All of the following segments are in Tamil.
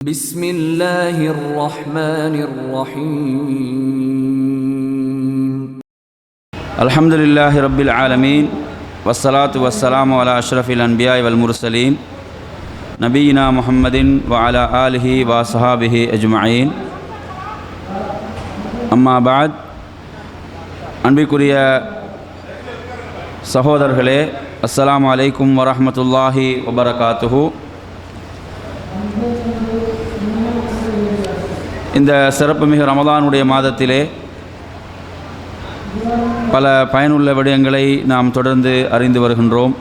بسم الله الرحمن الرحيم الحمد لله رب العالمين والصلاة والسلام على أشرف الأنبياء والمرسلين نبينا محمد وعلى آله وصحابه أجمعين أما بعد அன்பிற்குரிய சகோதரர்களே அஸ்ஸலாமு அலைக்கும் வரஹ்மத்துல்லாஹி வபரகாத்துஹு இந்த சிறப்புமிகு ரமதானுடைய மாதத்திலே பல பயனுள்ள விடயங்களை நாம் தொடர்ந்து அறிந்து வருகின்றோம்.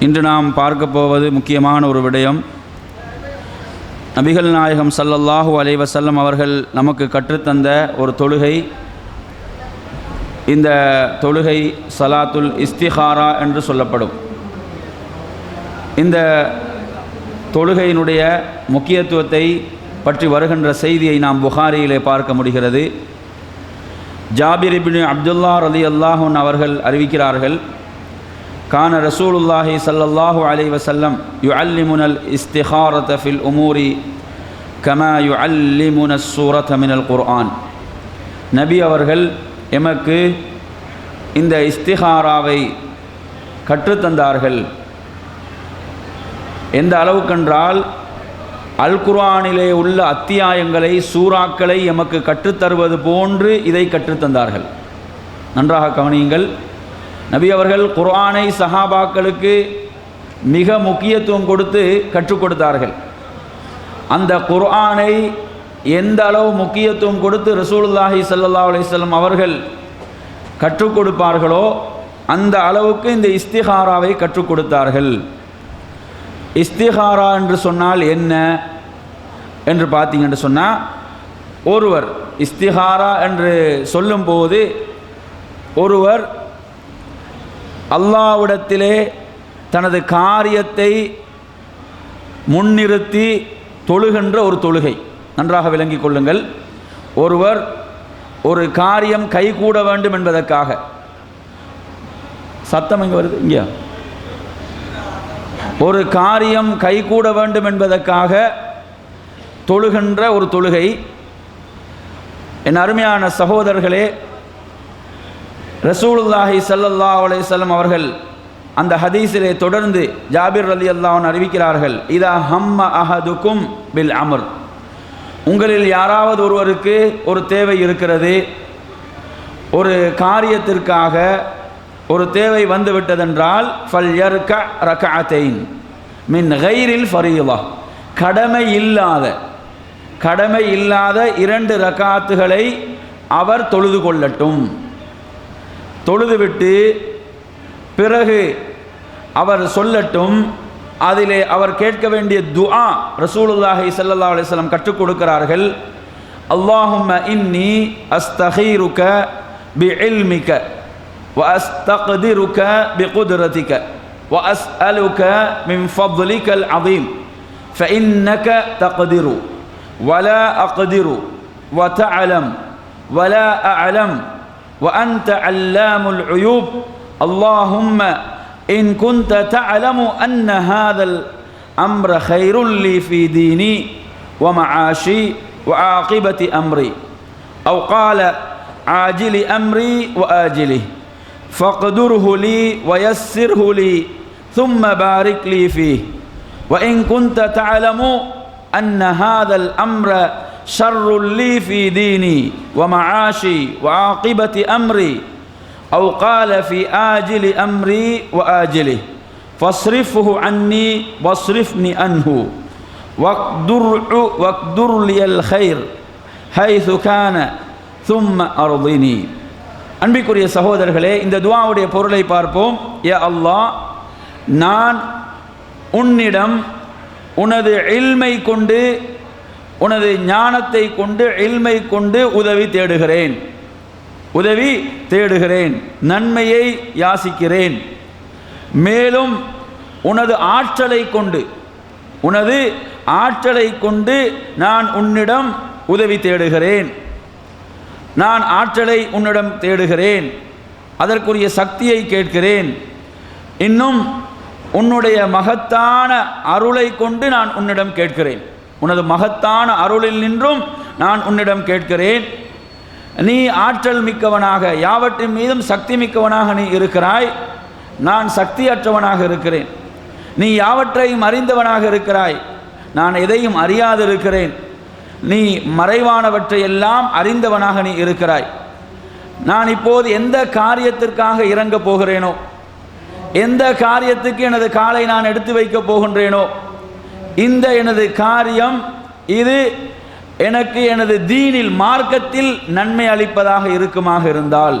இன்று நாம் பார்க்க போவது முக்கியமான ஒரு விடயம். நபிகள் நாயகம் சல்லல்லாஹூ அலைவசல்லம் அவர்கள் நமக்கு கற்றுத்தந்த ஒரு தொழுகை. இந்த தொழுகை சலாத்துல் இஸ்திஹாரா என்று சொல்லப்படும். இந்த தொழுகையினுடைய முக்கியத்துவத்தை பற்றி வருகின்ற செய்தியை நாம் புகாரியிலே பார்க்க முடிகிறது. ஜாபிர் இபின் அப்துல்லா ரதி அல்லாஹூன் அவர்கள் அறிவிக்கிறார்கள் கான ரசூலுல்லாஹி ஸல்லல்லாஹு யு வஸல்லம் யுஅல்லிமுனல் இஸ்திஹாரத ஃபில் உமூரி கமா யுஅல்லிமுன சூரத் மினல் குர்ஆன். நபி அவர்கள் எமக்கு இந்த இஸ்திஹாராவை கற்றுத்தந்தார்கள். எந்த அளவுக்கென்றால் அல் குர்ஆனிலே உள்ள அத்தியாயங்களை சூறாக்களை எமக்கு கற்றுத்தருவது போன்று இதை கற்றுத்தந்தார்கள். நன்றாக கவனியுங்கள். நபி அவர்கள் குர்ஆனை சஹாபாக்களுக்கு மிக முக்கியத்துவம் கொடுத்து கற்றுக் கொடுத்தார்கள். அந்த குர்ஆனை எந்த அளவு முக்கியத்துவம் கொடுத்து ரசூலுல்லாஹி சல்லா அலிஸ்லம் அவர்கள் கற்றுக் கொடுப்பார்களோ அந்த அளவுக்கு இந்த இஸ்திஹாராவை கற்றுக் கொடுத்தார்கள். இஸ்திஹாரா என்று சொன்னால் என்ன? என்று பார்த்தீங்கன்னு சொன்னால் ஒருவர் இஸ்திஹாரா என்று சொல்லும்போது ஒருவர் அல்லாவிடத்திலே தனது காரியத்தை முன்னிறுத்தி தொழுகின்ற ஒரு தொழுகை. நன்றாக விளங்கிக் கொள்ளுங்கள். ஒருவர் ஒரு காரியம் கைகூட வேண்டும் என்பதற்காக. சத்தம் இங்கே வருது? இங்கேயா? ஒரு காரியம் கைகூட வேண்டும் என்பதற்காக தொழுகின்ற ஒரு தொழுகை. என் அருமையான சகோதரர்களே ரசூலுல்லாஹி சல்லல்லா அலைஹி அவர்கள் அந்த ஹதீஸிலே தொடர்ந்து ஜாபிர் அலி அல்லாஹன் அறிவிக்கிறார்கள் இதா ஹம்ம அஹதுக்கும் பில் அமர். உங்களில் யாராவது ஒருவருக்கு ஒரு தேவை இருக்கிறது ஒரு காரியத்திற்காக ஒரு தேவை வந்து விட்டதென்றால் ஃபல் யர்க ரகஅத்தைன் மின் கைரில் ஃபரீலா கடமை இல்லாத கடமை இல்லாத இரண்டு ரக்காத்துகளை அவர் தொழுது கொள்ளட்டும். தொழுதுவிட்டு பிறகு அவர் சொல்லட்டும் அதிலே அவர் கேட்க வேண்டிய துஆ ரசூலுல்லாஹி சல்லா அலிஸ்லாம் கற்றுக் கொடுக்கிறார்கள். அல்லாஹும் இன்னி அஸ்தஹீருக்க பி இல்மிக்க வ அஸ்தக்திருக்க பி குதிரதிக்க வ அஸ்அலுக்க மின் ஃபத்லிக்கல் அதீம் இன்னக்க தகதிரு. ولا أقدر وتعلم ولا أعلم وأنت علام العيوب. اللهم إن كنت تعلم أن هذا الأمر خير لي في ديني ومعاشي وعاقبة أمري. أو قال عاجل أمري وآجله. فاقدره لي ويسره لي ثم بارك لي فيه. وإن كنت تعلم أن هذا الأمر شر لي في ديني ومعاشي وعاقبة أمري أو قال في آجل أمري وآجله فاصرفه عني واصرفني عنه واقدر, واقدر لي الخير حيث كان ثم أرضني அன்பிற்குரிய சகோதரர்களே இந்த துவாவுடைய பொருளை பார்ப்போம் ஏ அல்லாஹ் நான் உன்னிடம் உனது இல்மை கொண்டு உனது ஞானத்தை கொண்டு இல்மை கொண்டு உதவி தேடுகிறேன். உதவி தேடுகிறேன். நன்மையை யாசிக்கிறேன். மேலும் உனது ஆற்றலை கொண்டு உனது ஆற்றலை கொண்டு நான் உன்னிடம் உதவி தேடுகிறேன். நான் ஆற்றலை உன்னிடம் தேடுகிறேன். அதற்குரிய சக்தியை கேட்கிறேன். இன்னும் உன்னுடைய மகத்தான அருளை கொண்டு நான் உன்னிடம் கேட்கிறேன். உனது மகத்தான அருளில் நின்றும் நான் உன்னிடம் கேட்கிறேன். நீ ஆற்றல் மிக்கவனாக யாவற்றின் மீதும் சக்தி மிக்கவனாக நீ இருக்கிறாய். நான் சக்தியற்றவனாக இருக்கிறேன். நீ யாவற்றையும் அறிந்தவனாக இருக்கிறாய். நான் எதையும் அறியாதிருக்கிறேன். நீ மறைவானவற்றை எல்லாம் அறிந்தவனாக நீ இருக்கிறாய். நான் இப்போது எந்த காரியத்திற்காக இறங்கப் போகிறேனோ எந்த காரியத்துக்கு எனது காலை நான் எடுத்து வைக்கப் போகின்றேனோ இந்த எனது காரியம் இது எனக்கு எனது தீனில் மார்க்கத்தில் நன்மை அளிப்பதாக இருக்குமாக இருந்தால்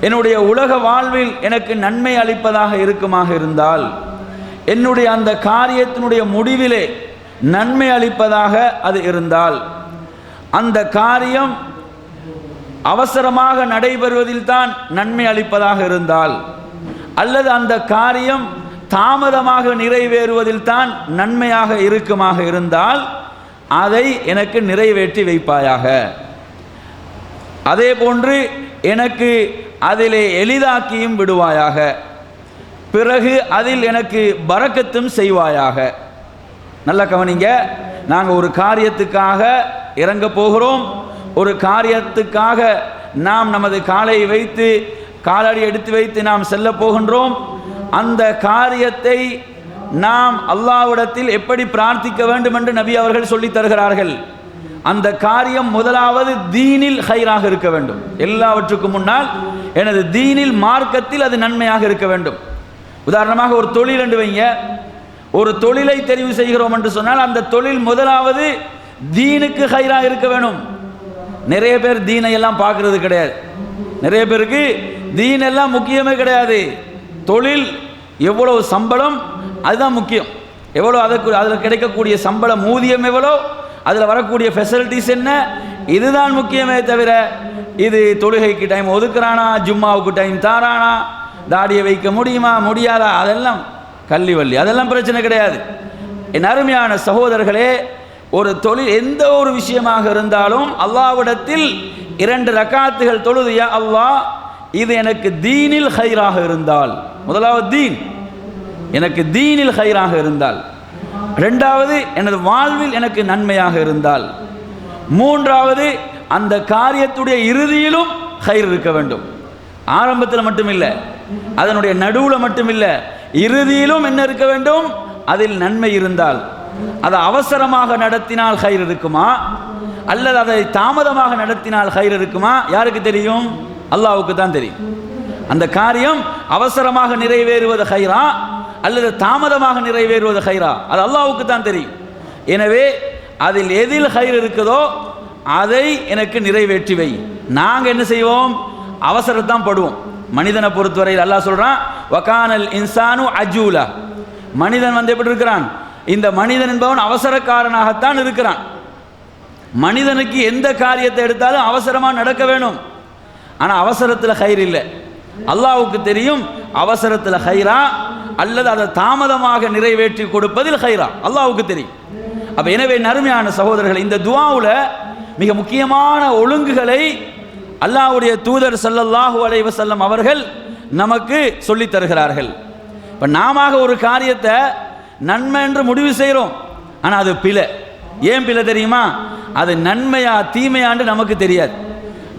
என்னுடைய உலக வாழ்வில் எனக்கு நன்மை அளிப்பதாக இருக்குமாக இருந்தால் என்னுடைய அந்த காரியத்தினுடைய முடிவிலே நன்மை அளிப்பதாக அது இருந்தால் அந்த காரியம் அவசரமாக நடைபெறுவதில் தான் நன்மை அளிப்பதாக இருந்தால் அல்லது அந்த காரியம் தாமதமாக நிறைவேறுவதில் தான் நன்மையாக இருக்குமாக இருந்தால் அதை எனக்கு நிறைவேற்றி வைப்பாயாக. அதே போன்று எனக்கு அதிலே எளிதாக்கியும் விடுவாயாக. பிறகு அதில் எனக்கு பறக்கத்தும் செய்வாயாக. நல்ல கவனிங்க. நாங்கள் ஒரு காரியத்துக்காக இறங்க போகிறோம். ஒரு காரியத்துக்காக நாம் நமது காலை வைத்து காலடி எடுத்து வைத்து நாம் செல்ல போகின்றோம். அந்த காரியத்தை நாம் அல்லாவிடத்தில் எப்படி பிரார்த்திக்க வேண்டும் என்று நபி அவர்கள் சொல்லித் தருகிறார்கள். அந்த காரியம் முதலாவது தீனில் ஹைராக இருக்க வேண்டும். எல்லாவற்றுக்கும் முன்னால் எனது தீனில் மார்க்கத்தில் அது நன்மையாக இருக்க வேண்டும். உதாரணமாக ஒரு தொழில் என்று வைங்க. ஒரு தொழிலை தெரிவு செய்கிறோம் என்று சொன்னால் அந்த தொழில் முதலாவது தீனுக்கு ஹைராக இருக்க வேணும். நிறைய பேர் தீனை எல்லாம் பார்க்கறது கிடையாது. நிறைய பேருக்கு தீன் எல்லாம் முக்கியமே கிடையாது. தொழில் எவ்வளவு சம்பளம் அதுதான் முக்கியம். எவ்வளோ அதுக்கு அதில் கிடைக்கக்கூடிய சம்பளம் ஊதியம் எவ்வளோ அதில் வரக்கூடிய ஃபெசிலிட்டிஸ் என்ன இதுதான் முக்கியமே தவிர இது தொழுகைக்கு டைம் ஒதுக்குறானா ஜும்மாவுக்கு டைம் தாரானா தாடியை வைக்க முடியுமா முடியாதா அதெல்லாம் கல்வி வள்ளி. அதெல்லாம் பிரச்சனை கிடையாது. என் அருமையான சகோதரர்களே ஒரு தொழில் எந்த ஒரு விஷயமாக இருந்தாலும் அல்லாவிடத்தில் இரண்டு ரக்காத்துகள் தொழுதியா அல்லாஹ் இது எனக்கு தீனில் ஹைராக இருந்தால். முதலாவது தீன். எனக்கு தீனில் ஹைராக இருந்தால். ரெண்டாவது எனது வாழ்வில் எனக்கு நன்மையாக இருந்தால். மூன்றாவது அந்த காரியத்துடைய இறுதியிலும் ஹைர் இருக்க வேண்டும். ஆரம்பத்தில் மட்டுமில்லை அதனுடைய நடுவில் மட்டுமில்லை இறுதியிலும் என்ன இருக்க வேண்டும்? அதில் நன்மை இருந்தால். அதை அவசரமாக நடத்தினால் ஹைர் இருக்குமா? அல்லது அதை தாமதமாக நடத்தினால் ஹைர் இருக்குமா? யாருக்கு தெரியும்? அல்லாவுக்கு தான் தெரியும். அந்த காரியம் அவசரமாக நிறைவேறுவது ஹைரா அல்லது தாமதமாக நிறைவேறுவது ஹைரா. அது அல்லாவுக்கு தான் தெரியும். எனவே அதில் எதில் ஹைர் இருக்குதோ அதை எனக்கு நிறைவேற்றி வை. நாங்கள் என்ன செய்வோம்? அவசரத்தான் படுவோம். மனிதனை பொறுத்தவரையில் அல்லாஹ் சொல்கிறான் வகானல் இன்சானு அஜூலா. மனிதன் வந்து எப்படி இருக்கிறான்? இந்த மனிதன் என்பவன் அவசரக்காரனாகத்தான் இருக்கிறான். மனிதனுக்கு எந்த காரியத்தை எடுத்தாலும் அவசரமாக நடக்க வேணும். ஆனால் அவசரத்தில் ஹைர் இல்லை. அல்லாவுக்கு தெரியும் அவசரத்தில் ஹைரா அல்லது அதை தாமதமாக நிறைவேற்றி கொடுப்பதில் ஹைரா அல்லாவுக்கு தெரியும். அப்போ எனவே நறுமையான சகோதரர்கள் இந்த துவாவில் மிக முக்கியமான ஒழுங்குகளை அல்லாஹ்வுடைய தூதர் சல்லல்லாஹு அலைஹி வஸல்லம் அவர்கள் நமக்கு சொல்லித் தருகிறார்கள். இப்போ நாம ஒரு காரியத்தை நன்மை என்று முடிவு செய்கிறோம் ஆனால் அது பிழை. ஏன் பிழை தெரியுமா? அது நன்மையா தீமையாண்டு நமக்கு தெரியாது.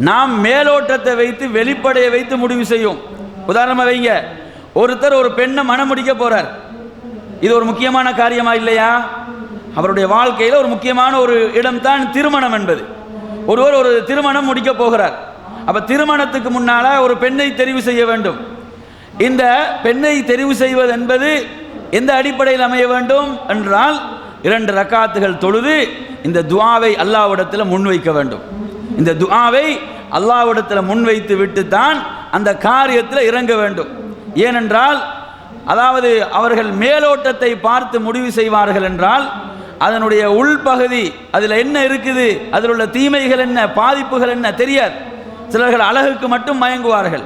நாம் மேலோட்டத்தை வைத்து வெளிப்படையை வைத்து முடிவு செய்யும். உதாரணமாக வைங்க. ஒருத்தர் ஒரு பெண்ணை மனம் முடிக்க போகிறார் இது ஒரு முக்கியமான காரியமா இல்லையா? அவருடைய வாழ்க்கையில் ஒரு முக்கியமான ஒரு இடம்தான் திருமணம் என்பது. ஒருவர் ஒரு திருமணம் முடிக்க போகிறார். அப்போ திருமணத்துக்கு முன்னால் ஒரு பெண்ணை தெரிவு செய்ய வேண்டும். இந்த பெண்ணை தெரிவு செய்வது என்பது எந்த அடிப்படையில் அமைய வேண்டும் என்றால் இரண்டு ரக்காத்துகள் தொழுது இந்த துவாவை அல்லாவிடத்தில் முன்வைக்க வேண்டும். இந்த துஆவை அல்லாவிடத்தில் முன்வைத்து விட்டு தான் அந்த காரியத்தில் இறங்க வேண்டும். ஏனென்றால் அதாவது அவர்கள் மேலோட்டத்தை பார்த்து முடிவு செய்வார்கள் என்றால் அதனுடைய உள்பகுதி அதில் என்ன இருக்குது அதில் உள்ள தீமைகள் என்ன பாதிப்புகள் என்ன தெரியாது. சிலர்கள் அழகுக்கு மட்டும் மயங்குவார்கள்.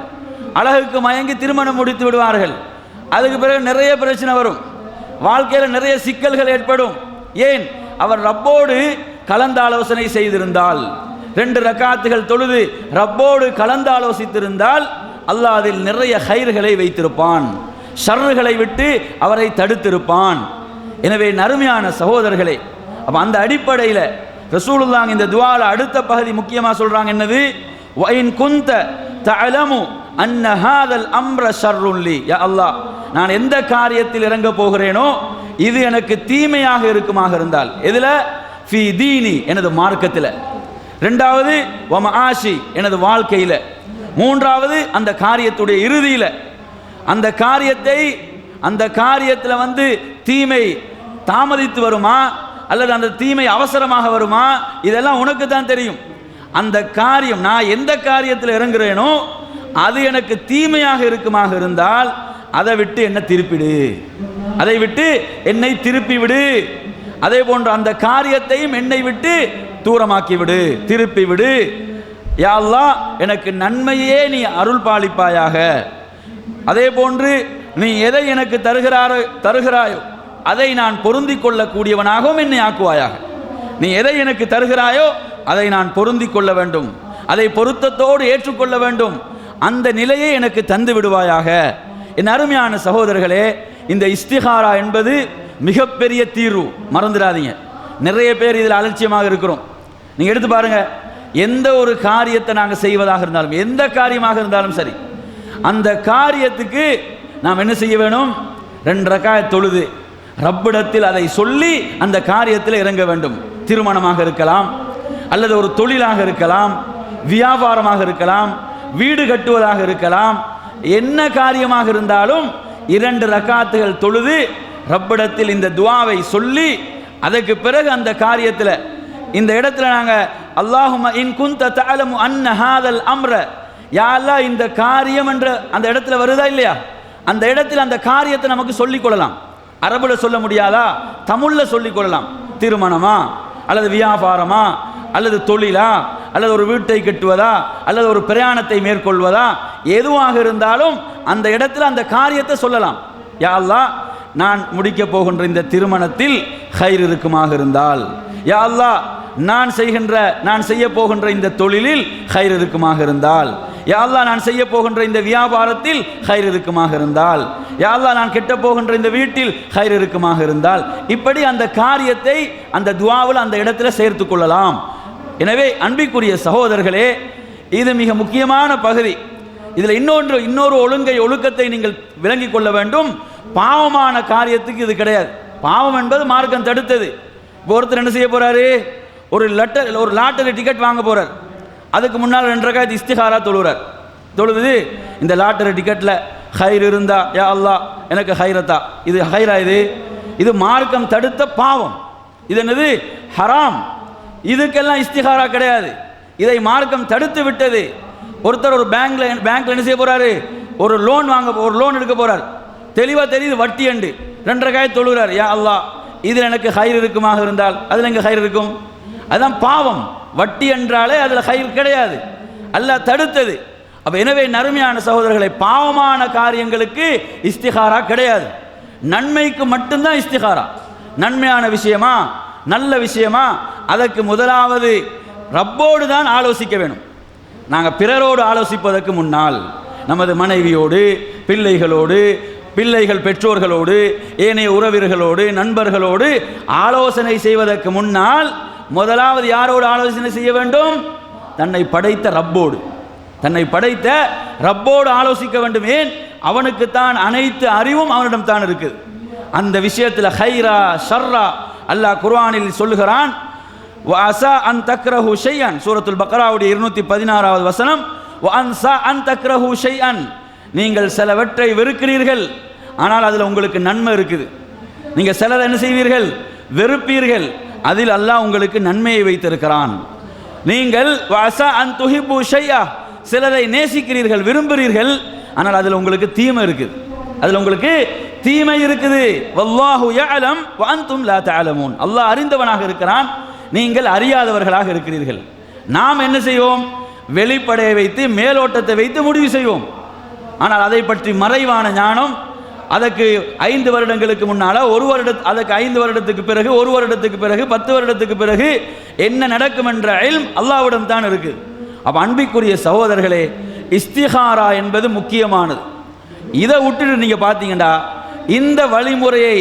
அழகுக்கு மயங்கி திருமணம் முடித்து விடுவார்கள். அதுக்கு பிறகு நிறைய பிரச்சனை வரும். வாழ்க்கையில் நிறைய சிக்கல்கள் ஏற்படும். ஏன்? அவர் ரப்போடு கலந்தாலோசனை செய்திருந்தால். ரெண்டு ரக்காத்துகள் தொழுது ரப்போடு கலந்தாலோசித்திருந்தால் அல்லாஹ் அதில் நிறைய ஹைர்களை வைத்திருப்பான். ஷர்றுகளை விட்டு அவரை தடுத்திருப்பான். எனவே நறுமையான சகோதரர்களே அப்போ அந்த அடிப்படையில் ரசூலுல்லாங்க இந்த துவால அடுத்த பகுதி முக்கியமாக சொல்கிறாங்க என்னது? வைன் குந்த தலமு அன்னஹாதல் அம்ர ஷர்ருல்லி யா அல்லாஹ் நான் எந்த காரியத்தில் இறங்க போகிறேனோ இது எனக்கு தீமையாக இருக்குமாக இருந்தால். எதில்? ஃபி தீனி எனது மார்க்கத்தில். ரெண்டாவது வம ஆஷி எனது வாழ்க்கையில். மூன்றாவது அந்த காரியத்துடைய இறுதியில். அந்த காரியத்தை அந்த காரியத்தில் வந்து தீமை தாமதித்து வருமா? அல்லது அந்த தீமை அவசரமாக வருமா? இதெல்லாம் உனக்கு தான் தெரியும். அந்த காரியம் நான் எந்த காரியத்தில் இறங்குறேனோ அது எனக்கு தீமையாக இருக்குமாக இருந்தால் அதை விட்டு என்ன திருப்பிடு. அதை விட்டு என்னை திருப்பி விடு அதே போன்று அந்த காரியத்தையும் என்னை விட்டு தூரமாக்கி விடு திருப்பி விடு யா எனக்கு நன்மையே நீ அருள் பாலிப்பாயாக. அதே போன்று நீ எதை எனக்கு தருகிறாரோ தருகிறாயோ அதை நான் பொருந்தி கொள்ளக்கூடியவனாகவும் என்னை ஆக்குவாயாக. நீ எதை எனக்கு தருகிறாயோ அதை நான் பொருந்தி கொள்ள வேண்டும். அதை பொருத்தத்தோடு ஏற்றுக்கொள்ள வேண்டும். அந்த நிலையை எனக்கு தந்து விடுவாயாக. என் அருமையான சகோதரர்களே இந்த இஸ்திகாரா என்பது மிகப்பெரிய தீர்வு. மறந்துடாதீங்க. நிறைய பேர் இதில் அலட்சியமாக இருக்கிறோம். நீங்கள் எடுத்து பாருங்க. எந்த ஒரு காரியத்தை நாங்கள் செய்வதாக இருந்தாலும் எந்த காரியமாக இருந்தாலும் சரி அந்த காரியத்துக்கு நாம் என்ன செய்ய வேணும்? ரெண்டு ரக்காய தொழுது. ரப்பிடத்தில் அதை சொல்லி அந்த காரியத்தில் இறங்க வேண்டும். திருமணமாக இருக்கலாம் அல்லது ஒரு தொழிலாக இருக்கலாம் வியாபாரமாக இருக்கலாம் வீடு கட்டுவதாக இருக்கலாம் என்ன காரியமாக இருந்தாலும் இரண்டு ரக்காத்துகள் தொழுது ரப்பிடத்தில் இந்த துவாவை சொல்லி அதற்கு பிறகு அந்த காரியத்தில் இந்த இடத்துல நாங்கள் அல்லாஹும இன் குந்த தாலமு அன்ன ஹாதல் அம்ர. யாரெல்லாம் இந்த காரியம் என்ற அந்த இடத்துல வருதா இல்லையா? அந்த இடத்துல அந்த காரியத்தை நமக்கு சொல்லிக் கொள்ளலாம். அரபுல சொல்ல முடியாதா? தமிழ்ல சொல்லிக் கொள்ளலாம். திருமணமா? அல்லது வியாபாரமா? அல்லது தொழிலா? அல்லது ஒரு வீட்டை கட்டுவதா? அல்லது ஒரு பிரயாணத்தை மேற்கொள்வதா? எதுவாக இருந்தாலும் அந்த இடத்துல அந்த காரியத்தை சொல்லலாம். யா நான் முடிக்கப் போகின்ற இந்த திருமணத்தில் ஹைர் இருக்குமாக இருந்தால் யா அல்லா நான் செய்கின்ற நான் செய்ய போகின்ற இந்த தொழிலில் ஹைரதுக்குமாக இருந்தால். யா நான் செய்ய போகின்ற இந்த வியாபாரத்தில் ஹைர் இருக்குமாக இருந்தால். யா நான் கெட்ட போகின்ற இந்த வீட்டில் ஹைர் இருக்குமாக இருந்தால். இப்படி அந்த காரியத்தை அந்த துவாவில் அந்த இடத்துல சேர்த்து கொள்ளலாம். எனவே அன்பிக்குரிய சகோதரர்களே இது மிக முக்கியமான பகுதி. இதில் இன்னொன்று இன்னொரு ஒழுங்கை ஒழுக்கத்தை நீங்கள் விளங்கிக் கொள்ள வேண்டும். பாவமான காரியத்துக்கு இது கிடையாது. பாவம் என்பது மார்க்கம் தடுத்தது. இப்போ ஒருத்தர் என்ன செய்ய போறாரு? ஒரு லெட்டர் ஒரு லாட்டரி டிக்கெட் வாங்க போறார். அதுக்கு முன்னால் ரெண்டு ரகாயத்து இஸ்திஹாரா தொழுகிறார் தொழுது இந்த லாட்டரி டிக்கெட்டில் ஹைர் இருந்தா யா அல்லாஹ் எனக்கு ஹைரத்தா இது ஹைரா இது? இது மார்க்கம் தடுத்த பாவம். இது என்னது? ஹராம். இதுக்கெல்லாம் இஸ்திஹாரா கிடையாது. இதை மார்க்கம் தடுத்து விட்டது. ஒருத்தர் ஒரு பேங்க்ல பேங்க்ல என்ன செய்ய போறாரு? ஒரு லோன் வாங்க ஒரு லோன் எடுக்க போறார். தெளிவாக தெரியுது வட்டி அண்டு. ரெண்டரை காய தொழுகிறார் யா அல்லா இதில் எனக்கு ஹைர் இருக்குமாக இருந்தால் அதில் எங்கே ஹைர் இருக்கும்? அதுதான் பாவம். வட்டி என்றாலே அதில் ஹைர் கிடையாது. அல்ல தடுத்தது. அப்போ எனவே நறுமையான சகோதரர்களை பாவமான காரியங்களுக்கு இஸ்திகாரா கிடையாது. நன்மைக்கு மட்டும்தான் இஸ்திகாரா. நன்மையான விஷயமா? நல்ல விஷயமா? அதற்கு முதலாவது ரப்போடு தான் ஆலோசிக்க வேணும். நாங்கள் பிறரோடு ஆலோசிப்பதற்கு முன்னால் நமது மனைவியோடு பிள்ளைகளோடு பிள்ளைகள் பெற்றோர்களோடு ஏனைய உறவினர்களோடு நண்பர்களோடு ஆலோசனை செய்வதற்கு முன்னால் முதலாவது யாரோடு ஆலோசனை செய்ய வேண்டும்? தன்னை படைத்த ரப்போடு. தன்னை படைத்த ரப்போடு ஆலோசிக்க வேண்டும். ஏன்? அவனுக்குத்தான் அனைத்து அறிவும் அவனிடம் தான் இருக்குது. அந்த விஷயத்தில் ஹைரா ஷர்ரா அல்லாஹ் குர்ஆனில் சொல்லுகிறான் வஅசா அன் தக்ரஹு ஷையன். சூரத்துல் பக்ராவுடைய இருநூத்தி பதினாறாவது வசனம் வஅன்சா அன் தக்ரஹு ஷையன். நீங்கள் சிலவற்றை வெறுக்கிறீர்கள். ஆனால் அதில் உங்களுக்கு நன்மை இருக்குது. நீங்கள் சிலர் என்ன செய்வீர்கள்? வெறுப்பீர்கள். அதில் அல்லாஹ் உங்களுக்கு நன்மையை வைத்திருக்கிறான். நீங்கள் வஅசா அன் துஹிப்பு ஷையா சிலரை நேசிக்கிறீர்கள் விரும்புகிறீர்கள். ஆனால் அதில் உங்களுக்கு தீமை இருக்குது. அதில் உங்களுக்கு தீமை இருக்குது. வல்லாஹு யஅலம் வ லா அல்லாஹ் அறிந்தவனாக இருக்கிறான். நீங்கள் அறியாதவர்களாக இருக்கிறீர்கள். நாம் என்ன செய்வோம்? வெளிப்படையை வைத்து மேலோட்டத்தை வைத்து முடிவு செய்வோம். ஆனால் அதை பற்றி மறைவான ஞானம் அதற்கு ஐந்து வருடங்களுக்கு முன்னால் ஒரு வருட அதற்கு ஐந்து வருடத்துக்கு பிறகு ஒரு வருடத்துக்கு பிறகு பத்து வருடத்துக்கு பிறகு என்ன நடக்கும் என்ற அயல் அல்லாவிடம் தான் இருக்கு. அப்போ அன்பிக்குரிய சகோதரர்களே இஸ்திஹாரா என்பது முக்கியமானது. இதை விட்டுட்டு நீங்கள் பார்த்தீங்கன்னா இந்த வழிமுறையை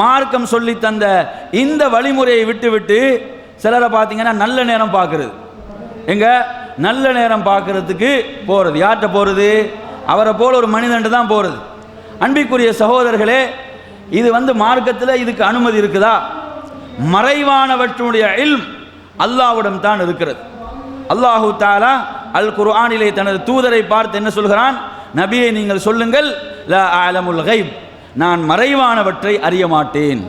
மார்க்கம் சொல்லி தந்த இந்த வழிமுறையை விட்டு விட்டு சிலரை பார்த்தீங்கன்னா நல்ல நேரம் பார்க்குறது எங்க? நல்ல நேரம் பார்க்கறதுக்கு போகிறது யார்கிட்ட போகிறது அவரை போல் ஒரு மனிதன்ட்டு தான் போகிறது அன்பிற்குரிய சகோதரர்களே இது வந்து மார்க்கத்தில் இதுக்கு அனுமதி இருக்குதா? மறைவானவற்றுடைய இல்ம் அல்லாஹ்விடம் தான் இருக்கிறது. அல்லாஹு தாலா அல் குர்ஆனிலே தனது தூதரை பார்த்து என்ன சொல்கிறான்? நபியை நீங்கள் சொல்லுங்கள் ல அலமுல் கைப் நான் மறைவானவற்றை அறிய மாட்டேன்.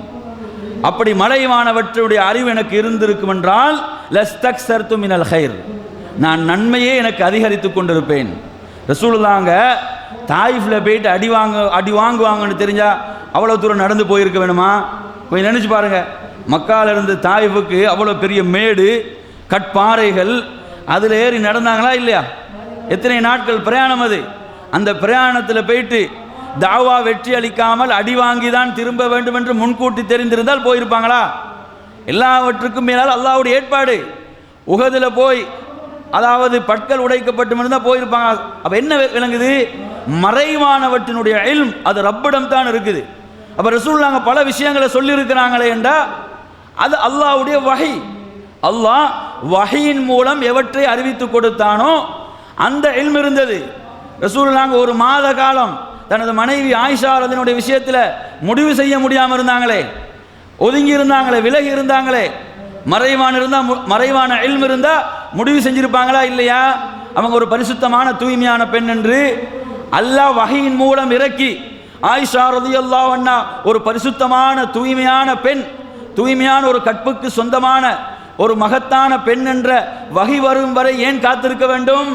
அப்படி மறைவானவற்றுடைய அறிவு எனக்கு இருந்திருக்கும் என்றால் லஸ்தக் சர்த்து மினல் ஹைர் நான் நன்மையே எனக்கு அதிகரித்து கொண்டிருப்பேன். ரசூலுல்லாங்க தாயிஃபில் போயிட்டு அடி வாங்க அடி வாங்குவாங்கன்னு தெரிஞ்சால் அவ்வளோ தூரம் நடந்து போயிருக்க வேணுமா? கொஞ்சம் நினச்சி பாருங்கள் மக்கால இருந்து தாயிஃபுக்கு அவ்வளோ பெரிய மேடு கட்பாறைகள் அதில் ஏறி நடந்தாங்களா இல்லையா? எத்தனை நாட்கள் பிரயாணம் அது? அந்த பிரயாணத்தில் போயிட்டு தாவா வெற்றி அளிக்காமல் அடி வாங்கி தான் திரும்ப வேண்டும் என்று முன்கூட்டி தெரிந்திருந்தால் போயிருப்பாங்களா? எல்லாவற்றுக்கும் மேலால் அல்லாவுடைய ஏற்பாடு. உகதில் போய் அதாவது பற்கள் உடைக்கப்பட்டு இருந்தால் போயிருப்பாங்க. அப்போ என்ன விளங்குது? மறைவானவற்றினுடைய எல்ம் அது ரப்பிடம் தான் இருக்குது. அப்போ ரசூல்லாங்க பல விஷயங்களை சொல்லியிருக்கிறாங்களே என்றால் அது அல்லாவுடைய வகை. அல்லாஹ் வகையின் மூலம் எவற்றை அறிவித்து கொடுத்தானோ அந்த எல்ம் இருந்தது. ரசூல்லாங்க ஒரு மாத காலம் தனது மனைவி ஆயிஷா விஷயத்தில் முடிவு செய்ய முடியாமல் இருந்தாங்களே. ஒதுங்கி இருந்தாங்களே விலகி இருந்தாங்களே. மறைவான இருந்தால் மு- மறைவான எல்ம் இருந்தால் முடிவு செஞ்சிருப்பாங்களா இல்லையா? அவங்க ஒரு பரிசுத்தமான தூய்மையான பெண் என்று அல்லாஹ் வகையின் மூலம் இறக்கி ஆயிஷா ரலியல்லாஹு ஒரு பரிசுத்தமான தூய்மையான பெண் தூய்மையான ஒரு கற்புக்கு சொந்தமான ஒரு மகத்தான பெண் என்ற வகை வரும் வரை ஏன் காத்திருக்க வேண்டும்?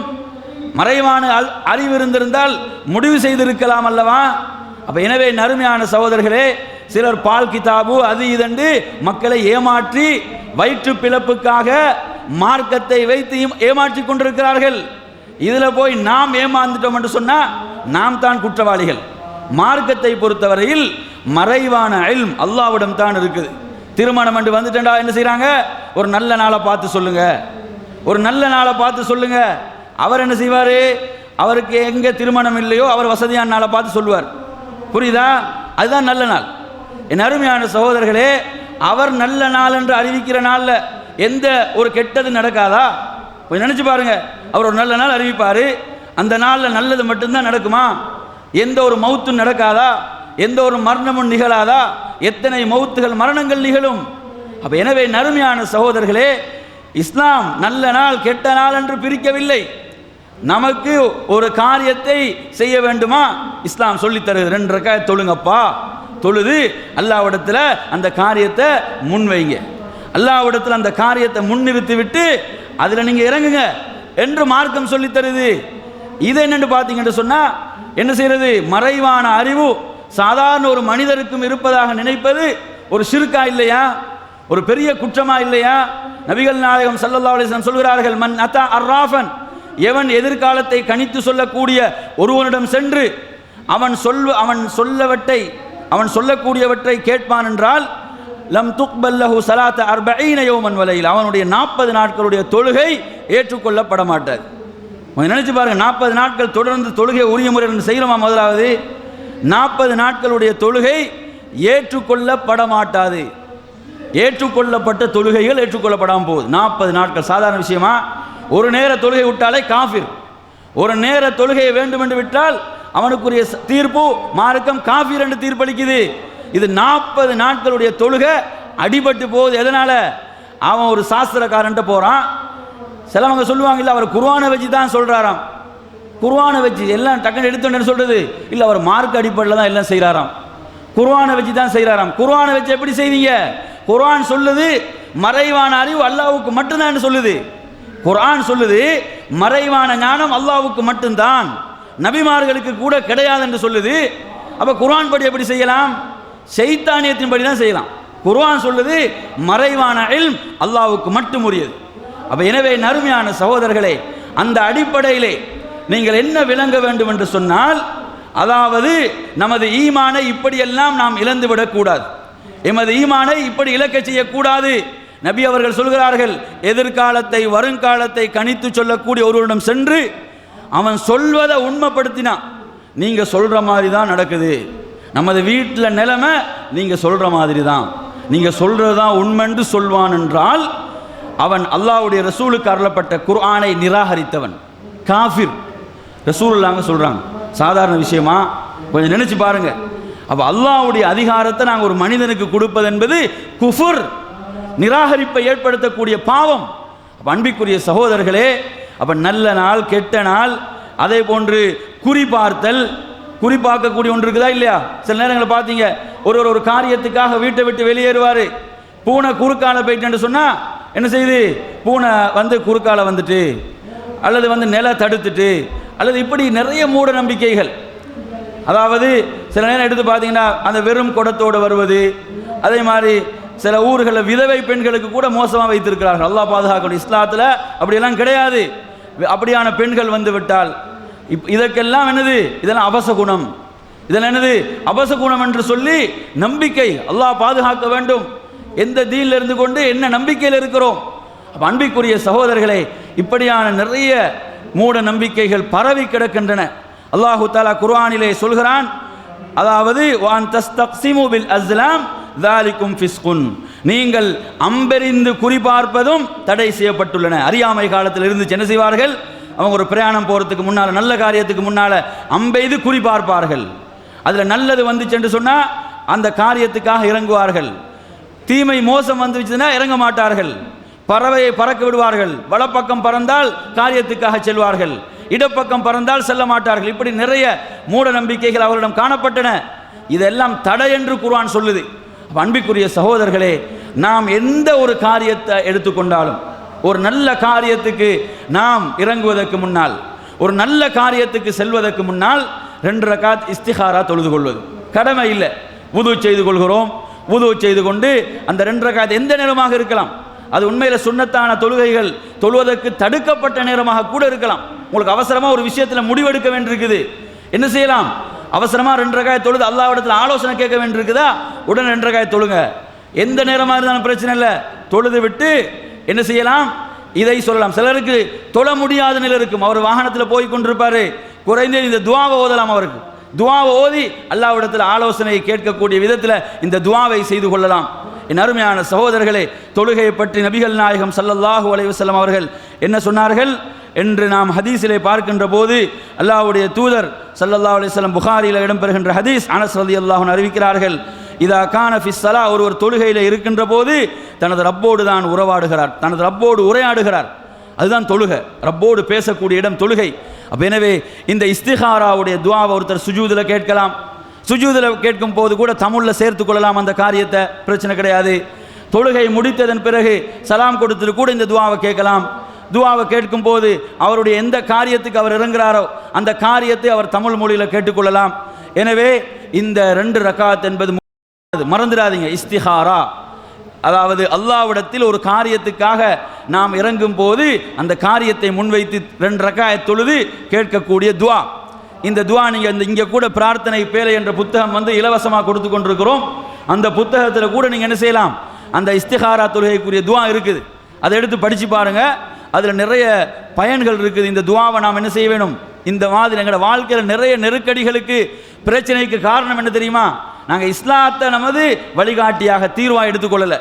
மறைவான அல்- அறிவு இருந்திருந்தால் முடிவு செய்திருக்கலாம் அல்லவா? அப்போ எனவே நறுமையான சகோதரர்களே சிலர் பால் கிதாபு அது இதென்று மக்களை ஏமாற்றி வயிற்று பிளப்புக்காக மார்க்கத்தை வைத்து ஏமாற்றி கொண்டிருக்கிறார்கள். இதில் போய் நாம் ஏமாந்துட்டோம் என்று சொன்னால் நாம் தான் குற்றவாளிகள். மார்க்கத்தை பொறுத்தவரையில் மறைவான அயல் அல்லாவிடம் தான் இருக்குது. திருமணம் என்று வந்துட்டேன்டா என்ன செய்கிறாங்க ஒரு நல்ல நாளை பார்த்து சொல்லுங்க. ஒரு நல்ல நாளை பார்த்து சொல்லுங்க. அவர் என்ன செய்வார்? அவருக்கு எங்கே திருமணம் இல்லையோ அவர் வசதியான நாளை பார்த்து சொல்லுவார். புரியுதா? அதுதான் நல்ல நாள். என் அருமையான சகோதரர்களே அவர் நல்ல நாள் என்று அறிவிக்கிற நாளில் எந்த ஒரு கெட்டது நடக்காதா? கொஞ்சம் நினச்சி பாருங்க. அவர் ஒரு நல்ல நாள் அறிவிப்பார். அந்த நாளில் நல்லது மட்டும்தான் நடக்குமா? எந்த ஒரு மௌத்தும் நடக்காதா? எந்த ஒரு மரணமும் நிகழாதா? எத்தனை மௌத்துகள் மரணங்கள் நிகழும்? அப்போ எனவே நறுமையான சகோதரர்களே இஸ்லாம் நல்ல நாள் கெட்ட நாள் என்று பிரிக்கவில்லை. நமக்கு ஒரு காரியத்தை செய்ய வேண்டுமா? இஸ்லாம் சொல்லித்தருது ரெண்டு ரக்காய் தொழுங்கப்பா. தொழுது அல்லாவிடத்தில் அந்த காரியத்தை முன்வைங்க. அல்லாவிடத்தில் அந்த காரியத்தை முன்னிறுத்தி விட்டு அதில் நீங்கள் இறங்குங்க என்று மார்க்கம் சொல்லித் தருது. இது என்னென்னு பார்த்தீங்கன்னு சொன்னால் என்ன செய்யறது? மறைவான அறிவு. சாதாரண ஒரு மனிதருக்கும் இருப்பதாக நினைப்பது ஒரு சிறுக்கா இல்லையா? ஒரு பெரிய குற்றமா இல்லையா? நபிகள் நாயகம் சல்லல்லா சொல்கிறார்கள் மன் அத்தா அர்ராஃபன். எவன் எதிர்காலத்தை கணித்து சொல்லக்கூடிய ஒருவனிடம் சென்று அவன் சொல்வ அவன் சொல்லவற்றை அவன் சொல்லக்கூடியவற்றை கேட்பான் என்றால் லம் துக்பல்லஹு சலாத்த அர்பீன யோமன் வலையில். அவனுடைய நாற்பது நாட்களுடைய தொழுகை ஏற்றுக்கொள்ளப்பட மாட்டாது கொஞ்சம் நினைச்சு பாருங்க நாற்பது நாட்கள் தொடர்ந்து தொழுகை உரிய முறையில் செய்கிறோமா முதலாவது? நாற்பது நாட்களுடைய தொழுகை ஏற்றுக்கொள்ளப்பட மாட்டாது ஏற்றுக்கொள்ளப்பட்ட தொழுகைகள் ஏற்றுக்கொள்ளப்படாமல் போகுது. நாற்பது நாட்கள் சாதாரண விஷயமா? ஒரு நேர தொழுகை விட்டாலே காஃபிர். ஒரு நேர தொழுகையை வேண்டும் என்று விட்டால் அவனுக்குரிய தீர்ப்பு மார்க்கம் காஃபிர் என்று தீர்ப்பளிக்குது. இது நாற்பது நாட்களுடைய தொழுகை அடிபட்டு போகுது. எதனால்? அவன் ஒரு சாஸ்திரக்காரன்ட்டு போகிறான் சிலவங்க சொல்லுவாங்க இல்லை அவர் குர்ஆனை வச்சு தான் சொல்கிறாராம் குர்ஆனை வச்சு எல்லாம் டக்குன்னு எடுத்தோன்னு சொல்கிறது இல்லை அவர் மார்க் அடிப்படையில் தான் எல்லாம் செய்கிறாராம் குர்வானை வச்சு தான் செய்கிறாராம் குர்ஆனை வச்சு எப்படி செய்வீங்க? குர்ஆன் சொல்லுது மறைவான அறிவு அல்லாவுக்கு மட்டும்தான் சொல்லுது. குர்ஆன் சொல்லுது மறைவான ஞானம் அல்லாவுக்கு மட்டும்தான். நபிமார்களுக்கு கூட கிடையாது என்று சொல்லுது. அப்போ குர்ஆன் படி எப்படி செய்யலாம்? சைத்தானியத்தின் படி தான் செய்யலாம். குர்வான் சொல்லுது மறைவான இல்ம் அல்லாவுக்கு மட்டும் உரியது. அப்போ எனவே நறுமையான சகோதரர்களே அந்த அடிப்படையிலே நீங்கள் என்ன விளங்க வேண்டும் என்று சொன்னால் அதாவது நமது ஈமானை இப்படியெல்லாம் நாம் இழந்துவிடக்கூடாது எமது ஈமானை இப்படி இழக்க செய்யக்கூடாது. நபி அவர்கள் சொல்கிறார்கள் எதிர்காலத்தை வருங்காலத்தை கணித்து சொல்லக்கூடிய ஒருவரிடம் சென்று அவன் சொல்வதை உண்மைப்படுத்தினான். நீங்கள் சொல்கிற மாதிரி தான் நடக்குது. நமது வீட்டில் நிலைமை நீங்கள் சொல்கிற மாதிரி தான் நீங்கள் சொல்கிறது தான் உண்மென்று சொல்வான் என்றால் அவன் அல்லாஹ்வுடைய ரசூலுக்கு அருளப்பட்ட குர்ஆனை நிராகரித்தவன் காஃபிர். ரசூல் இல்லாமல் சொல்கிறாங்க சாதாரண விஷயமா? கொஞ்சம் நினச்சி பாருங்கள் அப்போ அல்லாவுடைய அதிகாரத்தை நாங்கள் ஒரு மனிதனுக்கு கொடுப்பது என்பது குஃபுர் நிராகரிப்பை ஏற்படுத்தக்கூடிய பாவம். அப்ப அன்பிற்குரிய சகோதரர்களே அப்போ நல்ல நாள் கெட்ட நாள் அதே போன்று குறிபார்த்தல் குறிப்பாக்கக்கூடிய ஒன்று இருக்குதா இல்லையா? சில நேரங்களில் பார்த்தீங்க. ஒரு ஒரு ஒரு காரியத்துக்காக வீட்டை விட்டு வெளியேறுவார். பூனை குறுக்கால போயிட்டேன்னு சொன்னால் என்ன செய்யுது? பூனை வந்து குறுக்கால வந்துட்டு அல்லது வந்து நில தடுத்துட்டு அல்லது இப்படி நிறைய மூட நம்பிக்கைகள். அதாவது சில நேரம் எடுத்து பார்த்தீங்கன்னா அந்த வெறும் குடத்தோடு வருவது அதே மாதிரி சில ஊர்களில் விதவை பெண்களுக்கு கூட மோசமாக வைத்திருக்கிறார்கள். அல்லா பாதுகாக்கணும். இஸ்லாத்தில் அப்படியெல்லாம் கிடையாது. அப்படியான பெண்கள் வந்து விட்டால் இப் இதற்கெல்லாம் என்னது? இதெல்லாம் அபசகுணம் இதெல்லாம் என்னது? அபசகுணம் என்று சொல்லி நம்பிக்கை அல்லாஹ் பாதுகாக்க வேண்டும். எந்த தீனில் இருந்து கொண்டு என்ன நம்பிக்கையில் இருக்கிறோம்? அப்போ அன்பிக்குரிய சகோதரர்களே இப்படியான நிறைய மூட நம்பிக்கைகள் பரவி கிடக்கின்றன. அல்லாஹு தாலா குர்ஆனிலே சொல்கிறான் அதாவது வான் தஸ்தக்ஸிமு பில் அஸ்லாம் தாலிக்கும் ஃபிஸ்குன். நீங்கள் அம்பெறிந்து குறிபார்ப்பதும் தடை செய்யப்பட்டுள்ளன. அறியாமை காலத்தில் இருந்து என்ன செய்வார்கள்? அவங்க ஒரு பிரயாணம் போகிறதுக்கு முன்னால் நல்ல காரியத்துக்கு முன்னால் அம்பெய்து குறிபார்ப்பார்கள் அதில் நல்லது வந்துச்சு என்று சொன்னால் அந்த காரியத்துக்காக இறங்குவார்கள். தீமை மோசம் வந்துச்சுன்னா இறங்க மாட்டார்கள். பறவையை பறக்க விடுவார்கள். வலப்பக்கம் பறந்தால் காரியத்துக்காக செல்வார்கள். இடப்பக்கம் பறந்தால் செல்ல மாட்டார்கள். இப்படி நிறைய மூட நம்பிக்கைகள் அவரிடம் காணப்பட்டன. இதெல்லாம் தடை என்று குர்ஆன் சொல்லுது. அன்பிக்குரிய அன்பிற்குரிய சகோதரர்களே நாம் எந்த ஒரு காரியத்தை எடுத்துக்கொண்டாலும் ஒரு நல்ல காரியத்துக்கு நாம் இறங்குவதற்கு முன்னால் ஒரு நல்ல காரியத்துக்கு செல்வதற்கு முன்னால் ரெண்டு ரகாத் இஸ்திஹாரா தொழுது கொள்வது. கடமை இல்லை. உது செய்து கொள்கிறோம். உது செய்து கொண்டு அந்த ரெண்டு ரகாத் எந்த நேரமாக இருக்கலாம்? அது உண்மையில் சுண்ணத்தான தொழுகைகள் தொழுவதற்கு தடுக்கப்பட்ட நேரமாக கூட இருக்கலாம். உங்களுக்கு அவசரமாக ஒரு விஷயத்தில் முடிவெடுக்க வேண்டியிருக்குது. என்ன செய்யலாம்? அவசரமாக ரெண்டு ரகாய் தொழுது அல்லாவிடத்தில் ஆலோசனை கேட்க வேண்டியிருக்குதா? உடனே ரெண்டு ரகாய் தொழுங்க. எந்த நேரமாக இருந்தாலும் பிரச்சனை இல்லை. தொழுது விட்டு என்ன செய்யலாம்? இதை சொல்லலாம். சிலருக்கு தொழ முடியாத நிலை இருக்கும். அவர் வாகனத்தில் போய் கொண்டிருப்பார். குறைந்தது இந்த துவாவை ஓதலாம் அவருக்கு. துவாவை ஓதி அல்லாவிடத்தில் ஆலோசனையை கேட்கக்கூடிய விதத்தில் இந்த துவாவை செய்து கொள்ளலாம். என் அருமையான சகோதரர்களே தொழுகையை பற்றி நபிகள் நாயகம் சல்லல்லாஹு அலைவசல்லம் அவர்கள் என்ன சொன்னார்கள்? என்று நாம் ஹதீஸிலே பார்க்கின்ற போது அல்லாவுடைய தூதர் சல்லல்லா அலைஹி புகாரியில் இடம்பெறுகின்ற ஹதீஸ் அனஸ் ரதி அல்லாஹன் அறிவிக்கிறார்கள். இதா கான ஃபிஸ்ஸலா ஒருவர் தொழுகையில் இருக்கின்ற போது தனது ரப்போடு தான் உறவாடுகிறார். தனது ரப்போடு உரையாடுகிறார். அதுதான் தொழுகை. ரப்போடு பேசக்கூடிய இடம் தொழுகை. அப்போ எனவே இந்த இஸ்திஹாராவுடைய துவாவை ஒருத்தர் சுஜூதில் கேட்கலாம். சுஜூதில் கேட்கும் போது கூட தமிழில் சேர்த்து கொள்ளலாம் அந்த காரியத்தை. பிரச்சனை கிடையாது. தொழுகை முடித்ததன் பிறகு சலாம் கொடுத்துட்டு கூட இந்த துவாவை கேட்கலாம். துவாவை கேட்கும் போது அவருடைய எந்த காரியத்துக்கு அவர் இறங்குறாரோ அந்த காரியத்தை அவர் தமிழ் மொழியில் கேட்டுக்கொள்ளலாம் எனவே இந்த ரெண்டு ரக்காத் என்பது அது மறந்துடாதீங்க இஸ்திஹாரா அதாவது அல்லாவிடத்தில் ஒரு காரியத்துக்காக நாம் இறங்கும் போது அந்த காரியத்தை முன்வைத்து ரெண்டு ரக்காய தொழுது கேட்கக்கூடிய துவா. இந்த துவா நீங்கள் இந்த இங்கே கூட பிரார்த்தனை பேலை என்ற புத்தகம் வந்து இலவசமாக கொடுத்து கொண்டிருக்கிறோம். அந்த புத்தகத்தில் கூட நீங்கள் என்ன செய்யலாம்? அந்த இஸ்திஹாரா தொழுகைக்குரிய துவா இருக்குது. அதை எடுத்து படித்து பாருங்கள் அதில் நிறைய பயன்கள் இருக்குது. இந்த துவாவை நாம் என்ன செய்ய வேணும்? இந்த மாதிரி எங்களோட வாழ்க்கையில் நிறைய நெருக்கடிகளுக்கு பிரச்சனைக்கு காரணம் என்ன தெரியுமா? நாங்கள் இஸ்லாத்தை நமது வழிகாட்டியாக தீர்வாக எடுத்துக்கொள்ளலை.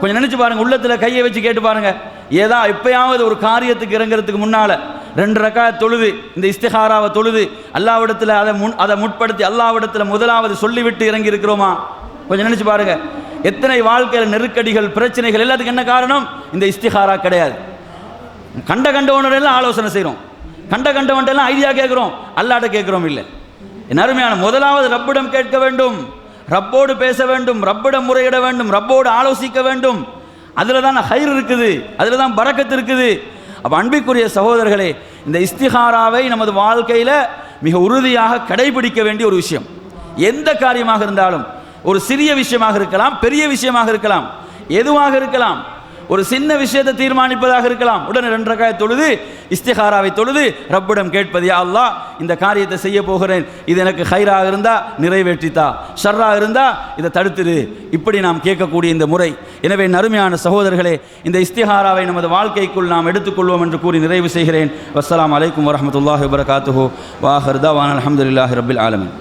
கொஞ்சம் நினச்சி பாருங்கள் உள்ளத்தில் கையை வச்சு கேட்டு பாருங்கள் ஏதா எப்பயாவது ஒரு காரியத்துக்கு இறங்குறதுக்கு முன்னால் ரெண்டு ரக்கா தொழுது இந்த இஸ்திஹாராவை தொழுது அல்லாவிடத்தில் அதை முன் அதை முற்படுத்தி அல்லாவிடத்தில் முதலாவது சொல்லிவிட்டு இறங்கி இருக்கிறோமா கொஞ்சம் நினச்சி பாருங்கள் எத்தனை வாழ்க்கையில் நெருக்கடிகள் பிரச்சனைகள் எல்லாத்துக்கும் என்ன காரணம்? இந்த இஸ்திஹாரா கிடையாது. கண்ட கண்டவனெல்லாம் ஆலோசனை செய்கிறோம் கண்ட கண்டவன்ட்டெல்லாம் ஐடியா கேட்குறோம் அல்லாட்ட கேட்குறோம் இல்லை. என் அருமையான முதலாவது ரப்பிடம் கேட்க வேண்டும். ரப்போடு பேச வேண்டும் ரப்பிடம் முறையிட வேண்டும் ரப்போடு ஆலோசிக்க வேண்டும். அதில் தான் ஹைர் இருக்குது அதில் தான் பறக்கத்து இருக்குது. அப்போ அன்பிற்குரிய சகோதரர்களே இந்த இஸ்திஹாராவை நமது வாழ்க்கையில் மிக உறுதியாக கடைபிடிக்க வேண்டிய ஒரு விஷயம். எந்த காரியமாக இருந்தாலும் ஒரு சிறிய விஷயமாக இருக்கலாம் பெரிய விஷயமாக இருக்கலாம் எதுவாக இருக்கலாம் ஒரு சின்ன விஷயத்தை தீர்மானிப்பதாக இருக்கலாம். உடனே ரெண்டு ரக்காய தொழுது இஸ்திஹாராவை தொழுது ரப்பிடம் கேட்பது யா அல்லாஹ் இந்த காரியத்தை செய்ய போகிறேன். இது எனக்கு ஹைராக இருந்தால் நிறைவேற்றித்தா. ஷர்ராக இருந்தா இதை தடுத்துரு இப்படி நாம் கேட்கக்கூடிய இந்த முறை. எனவே நறுமையான சகோதரர்களே இந்த இஸ்திஹாராவை நமது வாழ்க்கைக்குள் நாம் எடுத்துக்கொள்வோம் என்று கூறி நிறைவு செய்கிறேன். வசலாம் அலைக்கும் வரஹ்மத்துல்லாஹி வபரகாத்துஹு. வாஹர்தா வான் அல்ஹம்துலில்லாஹி ரபில் ஆலமின்.